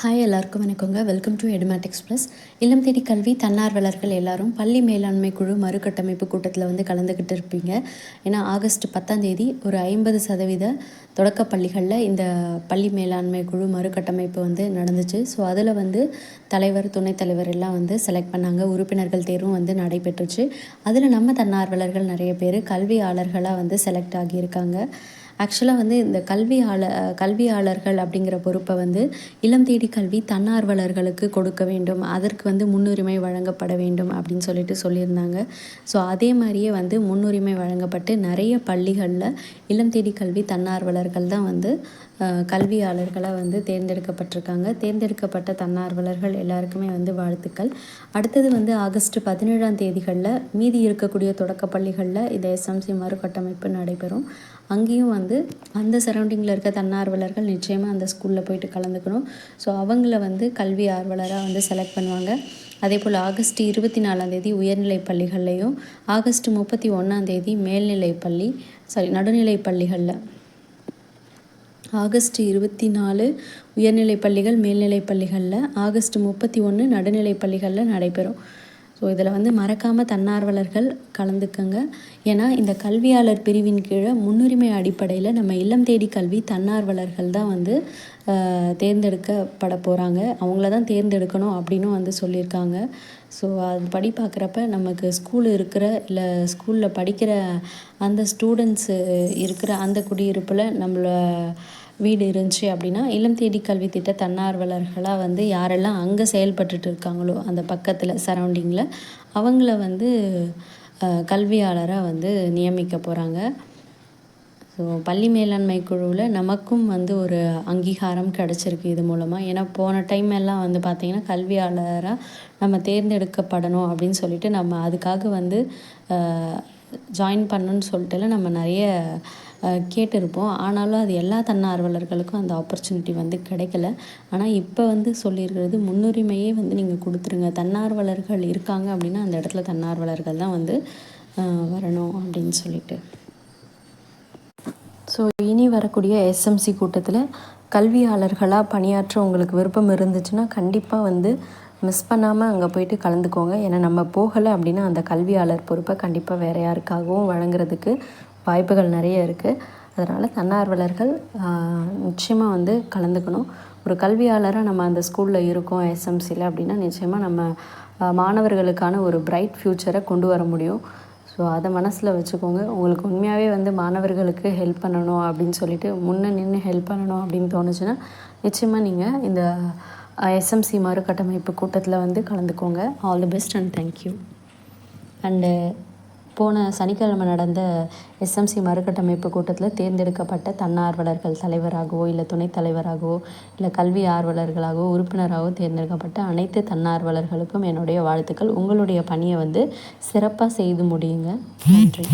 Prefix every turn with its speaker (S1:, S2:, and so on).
S1: Hi எல்லாருக்கும் வணக்கங்க. Welcome to எடுமேட் express இல்லம் தேடி கல்வி தன்னார்வலர்கள் எல்லாரும் பள்ளி மேலாண்மை குழு மறுகட்டமைப்பு கூட்டத்தில் வந்து கலந்துக்கிட்டு இருப்பீங்க. ஏன்னா ஆகஸ்ட் பத்தாம் தேதி ஒரு ஐம்பது சதவீத தொடக்க பள்ளிகளில் இந்த பள்ளி மேலாண்மை குழு மறுகட்டமைப்பு வந்து நடந்துச்சு. ஸோ அதில் வந்து தலைவர் துணைத் தலைவர் எல்லாம் வந்து செலக்ட் பண்ணாங்க. உறுப்பினர்கள் தேர்வும் வந்து நடைபெற்றுச்சு. அதில் நம்ம தன்னார்வலர்கள் நிறைய பேர் கல்வியாளர்களாக வந்து செலக்ட் ஆகியிருக்காங்க. ஆக்சுவலாக வந்து இந்த கல்வியாளர் கல்வியாளர்கள் அப்படிங்கிற பொறுப்பை வந்து இளம் தேடி கல்வி தன்னார்வலர்களுக்கு கொடுக்க வேண்டும். அதற்கு வந்து முன்னுரிமை வழங்கப்பட வேண்டும் அப்படின்னு சொல்லிட்டு சொல்லியிருந்தாங்க. ஸோ அதே மாதிரியே வந்து முன்னுரிமை வழங்கப்பட்டு நிறைய பள்ளிகளில் இளம் தேடி கல்வி தன்னார்வலர்கள் தான் வந்து கல்வியாளர்களாக வந்து தேர்ந்தெடுக்கப்பட்டிருக்காங்க. தேர்ந்தெடுக்கப்பட்ட தன்னார்வலர்கள் எல்லாருக்குமே வந்து வாழ்த்துக்கள். அடுத்தது வந்து ஆகஸ்ட் பதினேழாம் தேதிகளில் மீதி இருக்கக்கூடிய தொடக்க பள்ளிகளில் இந்த எஸ்எம்சி மறுகட்டமைப்பு நடைபெறும். அங்கேயும் வந்து அந்த சரௌண்டிங்கில் இருக்க தன்னார்வலர்கள் நிச்சயமாக அந்த ஸ்கூலில் போயிட்டு கலந்துக்கணும். ஸோ அவங்கள வந்து கல்வி ஆர்வலராக வந்து செலக்ட் பண்ணுவாங்க. அதே போல் ஆகஸ்ட் இருபத்தி நாலாந்தேதி உயர்நிலை பள்ளிகள்லையும் ஆகஸ்ட் முப்பத்தி ஒன்றாந்தேதி மேல்நிலை பள்ளி சாரி நடுநிலை பள்ளிகளில். ஆகஸ்ட் இருபத்தி நாலு உயர்நிலை பள்ளிகள் மேல்நிலை பள்ளிகளில் ஆகஸ்ட் முப்பத்தி ஒன்று நடுநிலை பள்ளிகளில் நடைபெறும். ஸோ இதில் வந்து மறக்காமல் தன்னார்வலர்கள் கலந்துக்கங்க. ஏன்னா இந்த கல்வியாளர் பிரிவின் கீழே முன்னுரிமை அடிப்படையில் நம்ம இல்லம் தேடி கல்வி தன்னார்வலர்கள் தான் வந்து தேர்ந்தெடுக்கப்பட போகிறாங்க அவங்கள தான் தேர்ந்தெடுக்கணும் அப்படின்னும் வந்து சொல்லியிருக்காங்க. ஸோ அது படி பார்க்குறப்ப நமக்கு ஸ்கூல் இருக்கிற இல்லை ஸ்கூலில் படிக்கிற அந்த ஸ்டூடெண்ட்ஸு இருக்கிற அந்த குடியிருப்பில் நம்மளை வீடு இருந்துச்சு அப்படின்னா இளம் தேடி கல்வி திட்ட தன்னார்வலர்களாக வந்து யாரெல்லாம் அங்கே செயல்பட்டுட்டு இருக்காங்களோ அந்த பக்கத்தில் சரௌண்டிங்கில் அவங்கள வந்து கல்வியாளராக வந்து நியமிக்க போகிறாங்க ஸோ பள்ளி மேலாண்மை குழுவில் நமக்கும் வந்து ஒரு அங்கீகாரம் கிடச்சிருக்கு இது மூலமாக ஏன்னா போன டைம் எல்லாம் வந்து பார்த்திங்கன்னா கல்வியாளராக நம்ம தேர்ந்தெடுக்கப்படணும் அப்படின்னு சொல்லிட்டு நம்ம அதுக்காக வந்து ஜாயின் பண்ணணுன்னு சொல்லிட்டுலாம் நம்ம நிறைய கேட்டிருப்போம். ஆனாலும் அது எல்லா தன்னார்வலர்களுக்கும் அந்த ஆப்பர்ச்சுனிட்டி வந்து கிடைக்கல. ஆனால் இப்போ வந்து சொல்லியிருக்கிறது முன்னுரிமையே வந்து நீங்கள் கொடுத்துருங்க. தன்னார்வலர்கள் இருக்காங்க அப்படின்னா அந்த இடத்துல தன்னார்வலர்கள் தான் வந்து வரணும் அப்படின்னு சொல்லிட்டு. ஸோ இனி வரக்கூடிய எஸ்எம்சி கூட்டத்தில் கல்வியாளர்களாக பணியாற்ற உங்களுக்கு விருப்பம் இருந்துச்சுன்னா கண்டிப்பாக வந்து மிஸ் பண்ணாமல் அங்கே போயிட்டு கலந்துக்கோங்க. ஏன்னா நம்ம போகலை அப்படின்னா அந்த கல்வியாளர் பொறுப்பை கண்டிப்பாக வேறு யாருக்காகவும் வழங்குறதுக்கு வாய்ப்புகள் நிறைய இருக்குது அதனால் தன்னார்வலர்கள் நிச்சயமாக வந்து கலந்துக்கணும். ஒரு கல்வியாளராக நம்ம அந்த ஸ்கூலில் இருக்கோம் எஸ்எம்சியில் அப்படின்னா நிச்சயமாக நம்ம மாணவர்களுக்கான ஒரு பிரைட் ஃப்யூச்சரை கொண்டு வர முடியும். ஸோ அதை மனசில் வச்சுக்கோங்க. உங்களுக்கு உண்மையாகவே வந்து மாணவர்களுக்கு ஹெல்ப் பண்ணணும் அப்படின்னு சொல்லிட்டு முன்னே நின்று ஹெல்ப் பண்ணணும் அப்படின்னு தோணுச்சுன்னா நிச்சயமாக நீங்கள் இந்த எஸ்எம்சி மறுகட்டமைப்பு கூட்டத்தில் வந்து கலந்துக்கோங்க. All the best and thank you and போன சனிக்கிழமை நடந்த எஸ்எம்சி மறுகட்டமைப்பு கூட்டத்தில் தேர்ந்தெடுக்கப்பட்ட தன்னார்வலர்கள் தலைவராகவோ இல்லை துணைத் தலைவராகவோ இல்லை கல்வி ஆர்வலர்களாகவோ உறுப்பினராகவோ தேர்ந்தெடுக்கப்பட்ட அனைத்து தன்னார்வலர்களுக்கும் என்னுடைய வாழ்த்துக்கள். உங்களுடைய பணியை வந்து சிறப்பாக செய்து முடியுங்க. நன்றி.